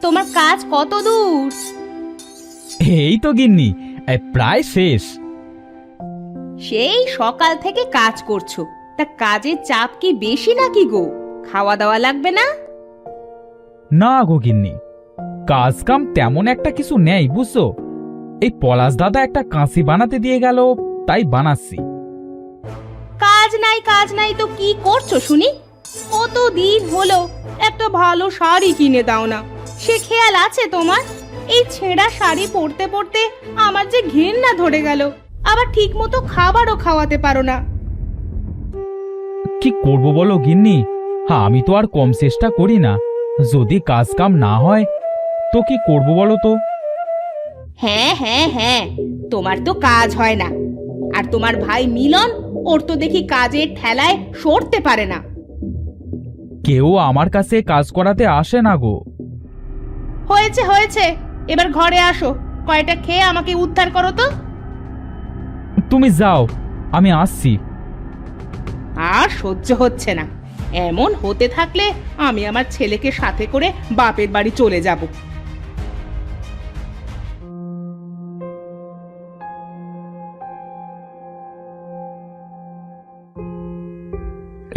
তোমার কাজ কত দূর। এই তো গিন্নি প্রায় শেষ। সেই সকাল থেকে কাজ করছ তা কাজের চাপ কি বেশি নাকি গো? খাওয়া দাওয়া লাগবে না? না গো গিন্নি কাজ কাম তেমন একটা কিছু নেই বুঝছ? এই পলাশ দাদা একটা কাঁচি বানাতে দিয়ে গেল তাই বানাচ্ছি। কাজ নাই কাজ নাই তো কি করছ শুনি? কত দিন হলো একটা ভালো শাড়ি কিনে দাও না। সে খেয়াল আছে তোমার? এই ছেঁড়া শাড়ি পরতে পরতে আমার যে ঘেন্না ধরে গেল। আবার ঠিক মতো খাবারও খাওয়াতে পারো না। কি করব বলো গিন্নি? হ্যাঁ আমি তো আর কম চেষ্টা করি না। যদি কাজ কাম না হয় তো কি করব বলো তো? হ্যাঁ হ্যাঁ হ্যাঁ তোমার তো কাজ হয় না। আর তোমার ভাই মিলন ওর তো দেখি কাজের ঠেলায় সরতে পারে না। কেউ আমার কাছে কাজ করাতে আসে না গো। হয়েছে হয়েছে। এবার ঘরে আসো। কয়টা খেয়ে আমাকে উদ্ধার করো তো। তুমি যাও আমি আসছি। আর সহ্য হচ্ছে না। এমন হতে থাকলে আমি আমার ছেলেকে সাথে করে বাপের বাড়ি চলে যাব।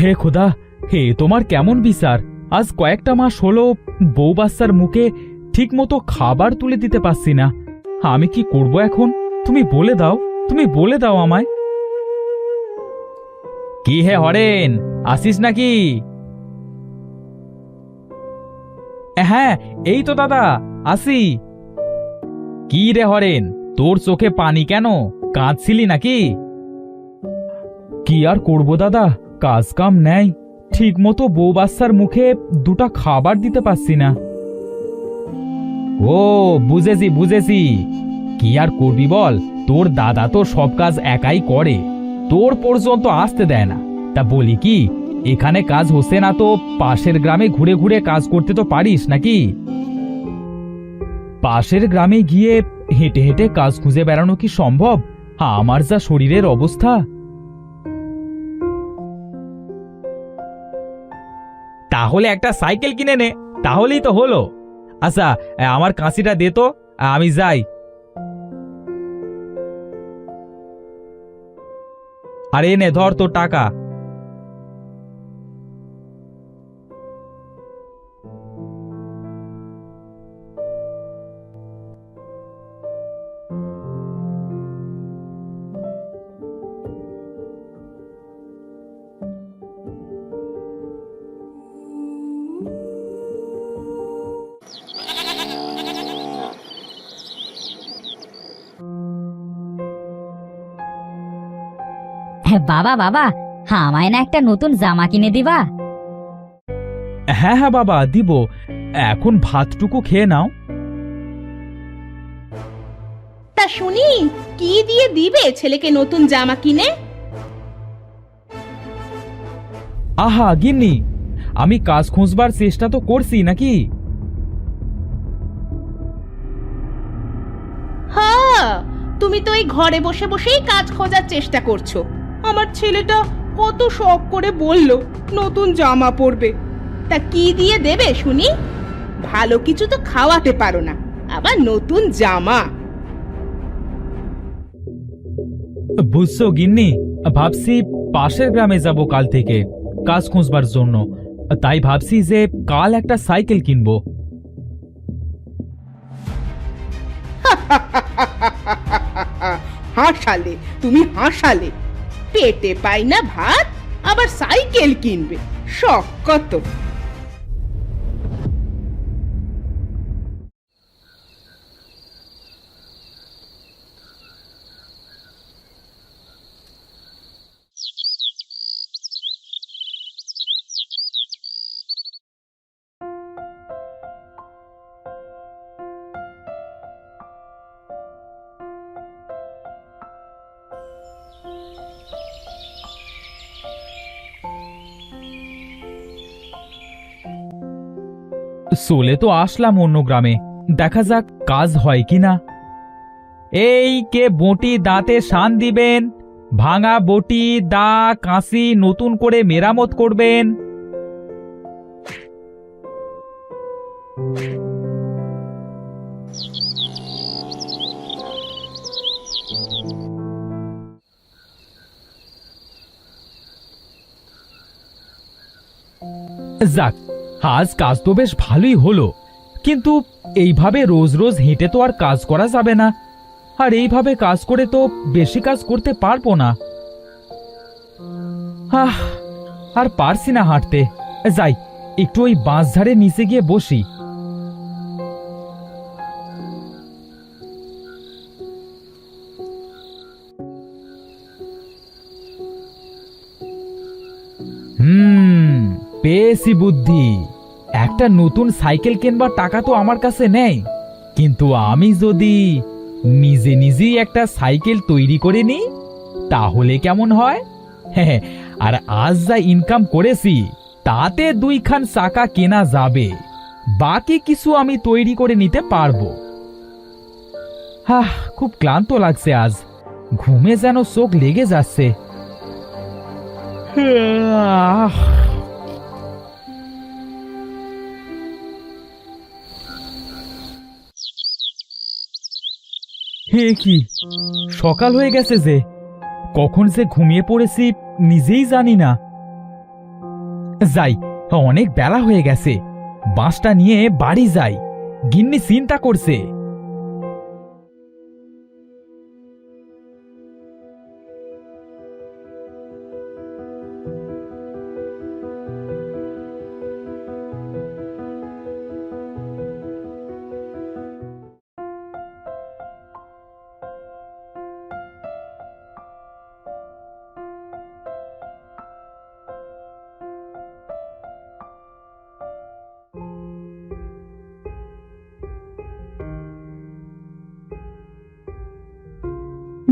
হে খোদা হে, তোমার কেমন বিচার? আজ কয়েকটা মাস হলো বউ বাচ্চার মুখে ঠিক মতো খাবার তুলে দিতে পারছি না। আমি কি করব এখন? তুমি বলে দাও, তুমি বলে দাও আমায়। কি হে হরেন, আসিস নাকি? হ্যাঁ এই তো দাদা, আসি। কি রে হরেন, তোর চোখে পানি কেন? কাঁদছিলি নাকি? কি আর করব দাদা, কাজ কাম নেই। ঠিক মতো বউ বাচ্চার মুখে দুটা খাবার দিতে পারছি না। ও, বুঝেছি বুঝেছি। কি আর করবি বল? তোর দাদা তো সব কাজ একাই করে। তোর পর্যন্ত আসতে দেয় না। তা বলি কি, এখানে কাজ হচ্ছে না তো পাশের গ্রামে ঘুরে ঘুরে কাজ করতে তো পারিস নাকি? পাশের গ্রামে গিয়ে হেঁটে হেঁটে কাজ খুঁজে বেড়ানো কি সম্ভব? আমার যা শরীরের অবস্থা। তাহলে একটা সাইকেল কিনে নে, তাহলেই তো হলো। আচ্ছা আমার কাঁচিটা দে তো, আমি যাই। আরে নে ধর তোর টাকা। বাবা বাবা আমায় না একটা নতুন জামা কিনে দিবা? হ্যাঁ হ্যাঁ বাবা দিব। এখন ভাতটুকু খেয়ে নাও। তা শুনি কি দিয়ে দিবে ছেলেকে নতুন জামা কিনে? আহা গিন্নি আমি কাজ খুঁজবার চেষ্টা তো করছি নাকি? হ্যাঁ তুমি তো এই ঘরে বসে বসেই কাজ খোঁজার চেষ্টা করছ। আমার ছেলেটা কত শখ করে বলল নতুন জামা পরবে। তা কি দিয়ে দেবে শুনি? ভালো কিছু তো খাওয়াতে পারো না আবার নতুন জামা। বুঝছ গিন্নি ভাবছি পাশের গ্রামে যাব কাল থেকে কাজ খুঁজবার জন্য। তাই ভাবছি যে কাল একটা সাইকেল কিনবো। হাসালে তুমি হাসালে। পেটে পাই না ভাত আবার সাইকেল কিনবে। শখ কত। চলে তো আসলাম অন্য গ্রামে। দেখা যাক কাজ হয় কিনা। এই কে বটি দাঁতে শান দিবেন, ভাঙা বটি, দা, কাঁসি নতুন করে মেরামত করবেন। যাক আজ কাজ তো বেশ ভালোই হলো। কিন্তু এইভাবে রোজ রোজ হেঁটে তো আর কাজ করা যাবে না। আর এইভাবে কাজ করে তো বেশি কাজ করতে পারব না। আহ, আর পারছি না হাঁটতে। যাই, একটু ওই বাঁশ ঝাড়ে নিচে গিয়ে বসি। হুম, পেয়েছি বুদ্ধি। একটা নতুন সাইকেল কেনবার টাকা তো আমার কাছে নেই। কিন্তু আমি যদি নিজে নিজেই একটা সাইকেল তৈরি করে নিই, তাহলে কেমন হয়? হ্যাঁ আর আজ যা ইনকাম করেছি, তাতে দুইখান চাকা কেনা যাবে। বাকি কিছু আমি তৈরি করে নিতে পারব। হাহ, খুব ক্লান্ত লাগছে আজ। ঘুমে যেন চোখ লেগে যাচ্ছে। হে কি? সকাল হয়ে গেছে যে। কখন যে ঘুমিয়ে পড়েছি নিজেই জানি না। যাই, অনেক বেলা হয়ে গেছে। বাঁশটা নিয়ে বাড়ি যাই। গিন্নি চিন্তা করছে।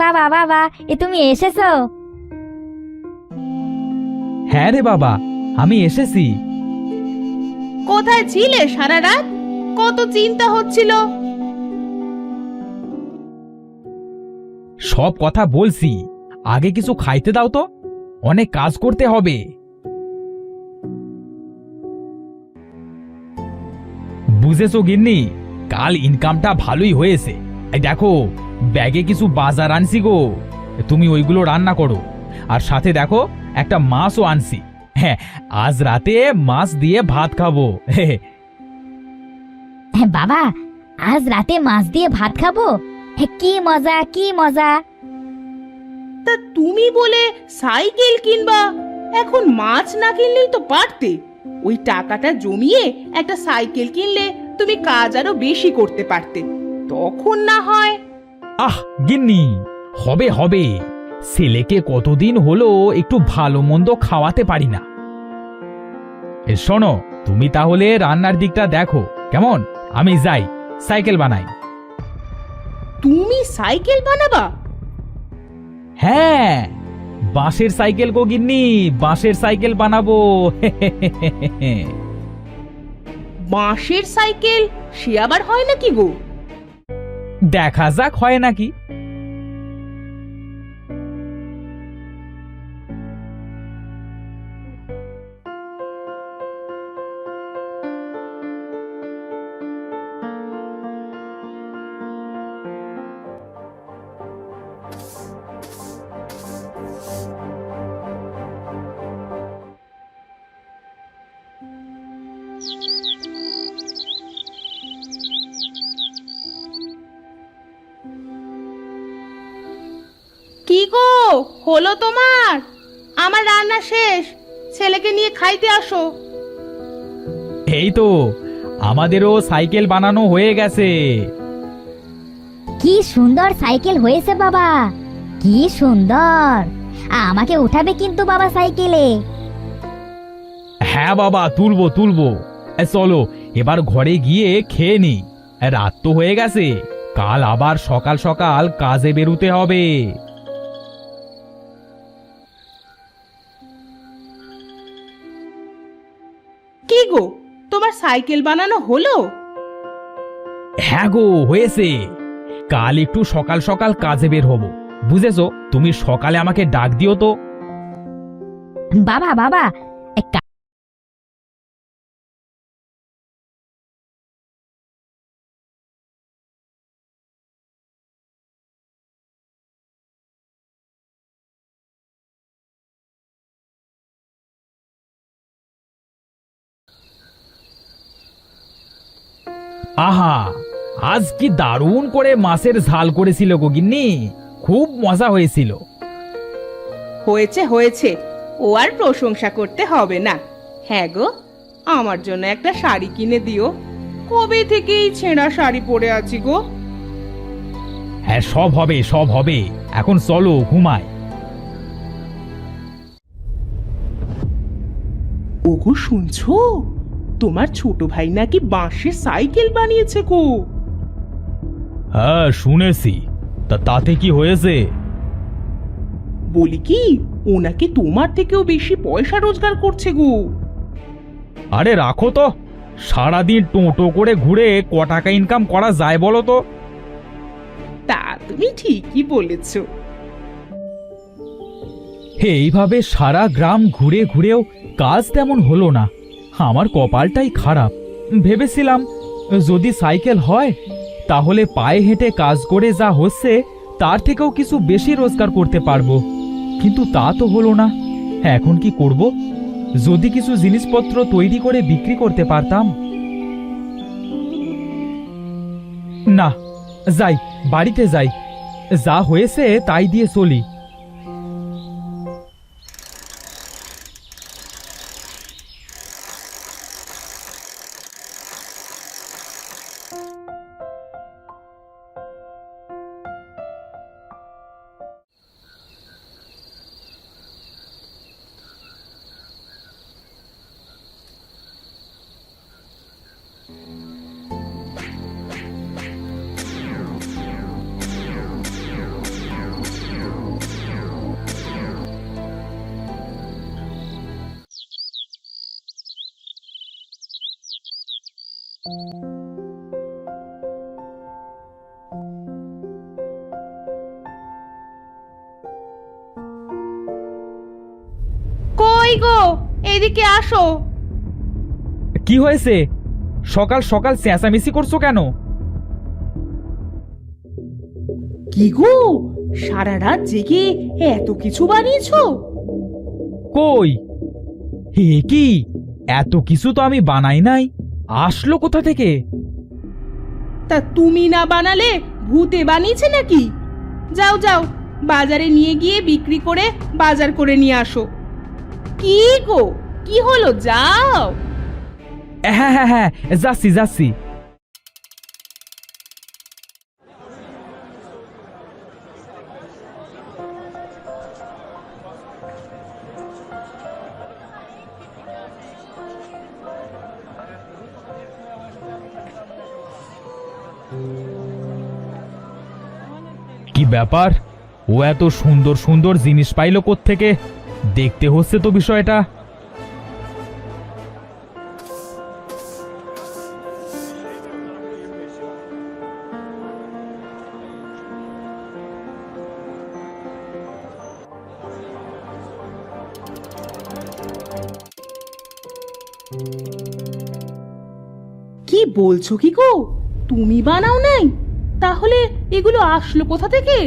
বাবা বাবা এ তুমি এসেছ? হ্যাঁ রে বাবা আমি এসেছি। কোথায় ছিলে সারা রাত? কত চিন্তা হচ্ছিল। সব কথা বলছি। আগে কিছু খাইতে দাও তো অনেক কাজ করতে হবে। বুঝেছ গিন্নি কাল ইনকামটা ভালোই হয়েছে। এই দেখো। ব্যাগে কিছু বাজার আনছি গো। তুমি ওইগুলো রান্না করো। আর সাথে দেখো একটা মাছও আনছি। হ্যাঁ আজ রাতে মাছ দিয়ে ভাত খাব। হ্যাঁ, বাবা আজ রাতে মাছ দিয়ে ভাত খাব? হ্যাঁ, কি মজা কি মজা। তা তুমি বলে সাইকেল কিনবা? এখন মাছ না কিনলেই তো পারতে। ওই টাকাটা জমিয়ে একটা সাইকেল কিনলে তুমি কাজ আরও বেশি করতে পারতে। তখন না হয় আহ গিন্নি হবে হবে। ছেলেকে কতদিন হলো একটু ভালো মন্দ খাওয়াতে পারি না। এ শোনো তুমি তাহলে রান্নার দিকটা দেখো কেমন? আমি যাই সাইকেল বানাই। তুমি সাইকেল বানাবা? হ্যাঁ বাঁশের সাইকেল গো গিন্নি বাঁশের সাইকেল বানাবো। বাঁশের সাইকেল সে আবার হয় নাকি গো? দেখা যাক হয় নাকি। হলো তোমার? আমার রান্না শেষ। ছেলেকে নিয়ে খাইতে আসো। এই তো আমাদেরও সাইকেল বানানো হয়ে গেছে। কি সুন্দর সাইকেল হয়েছে বাবা। কি সুন্দর। আমাকে উঠাবে কিন্তু বাবা সাইকেলে। হ্যাঁ বাবা তুলবো তুলবো। এ, চলো এবার ঘরে গিয়ে খেয়ে নি। রাত তো হয়ে গেছে কাল আবার সকাল সকাল কাজে বেরুতে হবে। কি গো? তোমার সাইকেল বানানো হলো? হ্যাঁ গো হয়েছে। কাল একটু সকাল সকাল কাজে বের হব। বুঝেছ? তুমি সকালে আমাকে ডাক দিও তো। বাবা বাবা আহা আজ কি দারুণ করে মাছের ঝাল করেছিল গোগিন্নি খুব মজা হয়েছিল। হয়েছে হয়েছে। ও আর প্রশংসা করতে হবে না। হ্যাঁ গো আমার জন্য একটা শাড়ি কিনে দিও। কবে থেকে এই ছেঁড়া শাড়ি পরে আছি গো? হ্যাঁ সব হবে সব হবে। এখন চলো ঘুমায় ওগো শুনছো? তোমার ছোট ভাই নাকি বাঁশের সাইকেল বানিয়েছে গো। হ্যাঁ শুনেছি। তা তাতে কি হয়েছে? বলি কি ও নাকি তোমার থেকেও বেশি পয়সা রোজগার করছে গো। আরে রাখো তো সারাদিন টোটো করে ঘুরে ক টাকা ইনকাম করা যায় বলো তো। তা তুমি ঠিকই বলেছ। এইভাবে সারা গ্রাম ঘুরে ঘুরেও কাজ তেমন হলো না। আমার কপালটাই খারাপ। ভেবেছিলাম, যদি সাইকেল হয়, তাহলে পায়ে হেঁটে কাজ করে যা হচ্ছে, তার থেকেও কিছু বেশি রোজগার করতে পারব। কিন্তু তা তো হলো না। এখন কি করব? যদি কিছু জিনিসপত্র তৈরি করে বিক্রি করতে পারতাম। না, যাই, বাড়িতে যাই। যা হয়েছে তাই দিয়ে চলি। কই গো? এদিকে আসো। কি হয়েছে? সকাল সকাল চেঁচামেচি করছ কেন? কি গো? সারা রাত জেগে এত কিছু বানিয়েছো? কই? হে কি? এত কিছু তো আমি বানাই নাই। আসলো কোথা থেকে? তা তুমি না বানালে ভূতে বানিয়েছে নাকি? যাও যাও বাজারে নিয়ে গিয়ে বিক্রি করে বাজার করে নিয়ে আসো। কি গো? কি হলো? যাও। হ্যাঁ হ্যাঁ হ্যাঁ যাচ্ছি যাচ্ছি। ব্যাপার? ও এত সুন্দর সুন্দর জিনিস পাইলো থেকে দেখতে হচ্ছে তো বিষয়টা। কি বলছো কি গো? তুমি বানাও নাই? তাহলে এগুলো আসলো কোথা থেকে?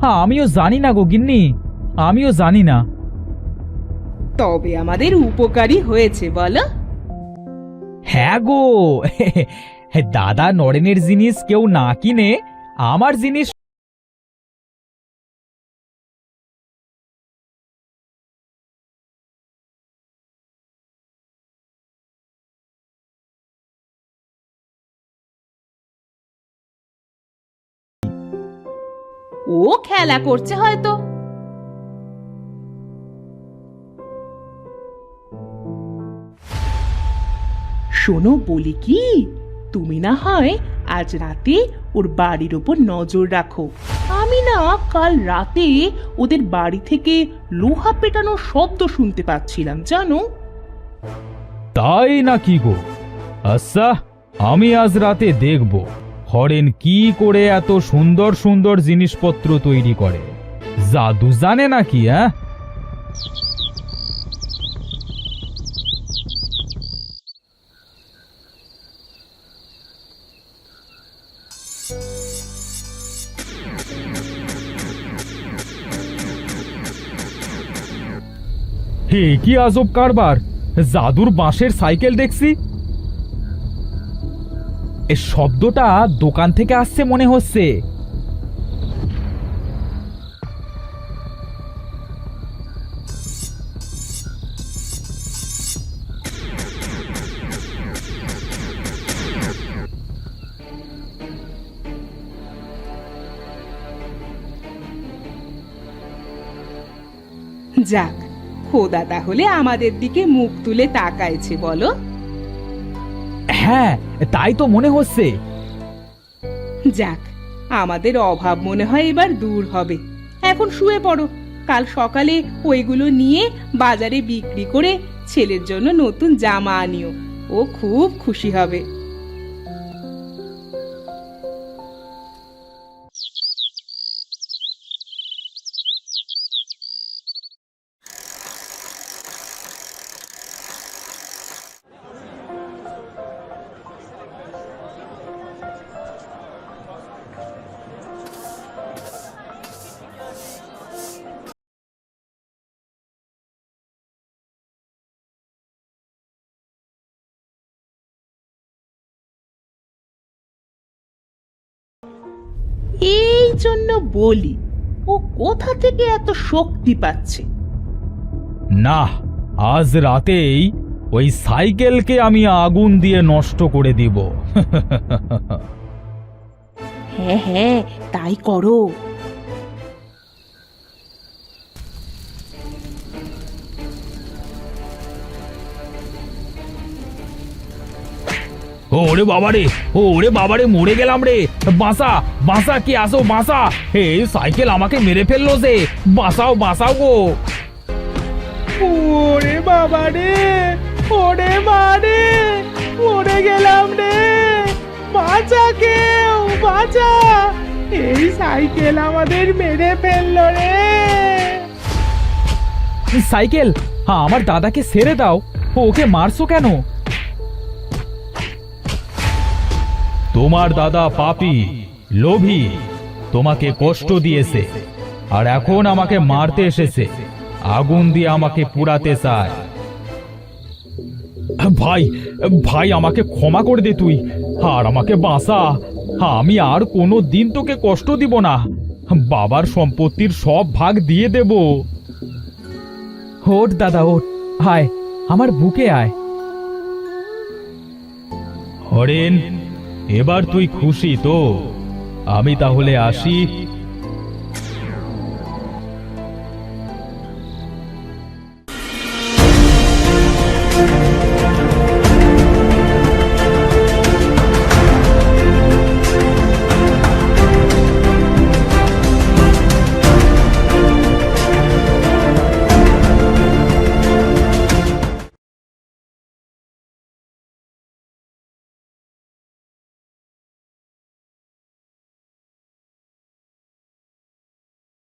হ্যাঁ আমিও জানি না গো গিন্নি। আমিও জানি না। তবে আমাদের উপকারী হয়েছে বলো। হ্যাঁ গো দাদা নরেনের জিনিস কেউ না কিনে আমার জিনিস ও খেলা করছে হয়তো। শোনো বলি কি তুমি না হয় আজ রাতে ওর বাড়ির ওপর নজর রাখো। আমি না কাল রাতে ওদের বাড়ি থেকে লোহা পেটানোর শব্দ শুনতে পাচ্ছিলাম জানো? তাই নাকি গো? আচ্ছা আমি আজ রাতে দেখব। হরেন কি করে এত সুন্দর সুন্দর জিনিসপত্র তৈরি করে? জাদু জানে নাকি হ্যাঁ কি আজব কারবার! জাদুর বাঁশের সাইকেল দেখছি? এ শব্দটা দোকান থেকে আসছে মনে হচ্ছে। যাক, খোদা তাহলে আমাদের দিকে মুখ তুলে তাকাইছে, বলো। হ্যাঁ তাই তো মনে হচ্ছে। যাক, আমাদের অভাব মনে হয় এবার দূর হবে। এখন শুয়ে পড়ো, কাল সকালে ওইগুলো নিয়ে বাজারে বিক্রি করে ছেলের জন্য নতুন জামা আনিও, ও খুব খুশি হবে। এই জন্য বলি ও কোথা থেকে এত শক্তি পাচ্ছে? না আজ রাতেই ওই সাইকেলকে আমি আগুন দিয়ে নষ্ট করে দিব। হ্যাঁ হ্যাঁ তাই করো। ওরে বাবারে ওরে বাবারে মরে গেলাম রে। বাসা বাসা কি আসো বাসা। এই সাইকেল আমাকে মেরে ফেলল সে বাঁচাও বাঁচাও গো। ওরে বাবা রে ওরে মা রে মরে গেলাম রে। বাঁচা কেউ বাঁচা। এই সাইকেল আমাদের মেরে ফেলল রে। সাইকেল হ্যাঁ আমার দাদাকে ছেড়ে দাও। ওকে মারছো কেন? তোমার দাদা পাপি, লোভী, তোমাকে কষ্ট দিয়েছে, আর এখন আমাকে মারতে এসেছে, আগুন দিয়ে আমাকে পুরাতে চায়। ভাই ভাই, আমাকে ক্ষমা করে দে তুই, আর আমাকে বাঁচা। আমি আর কোনো দিন তোকে কষ্ট দিব না। বাবার সম্পত্তির সব ভাগ দিয়ে দেব। ওঠ, দাদা, ওঠ। হায় আমার বুকে আয়। হরেন এবার তুই খুশি তো? আমি তাহলে আসি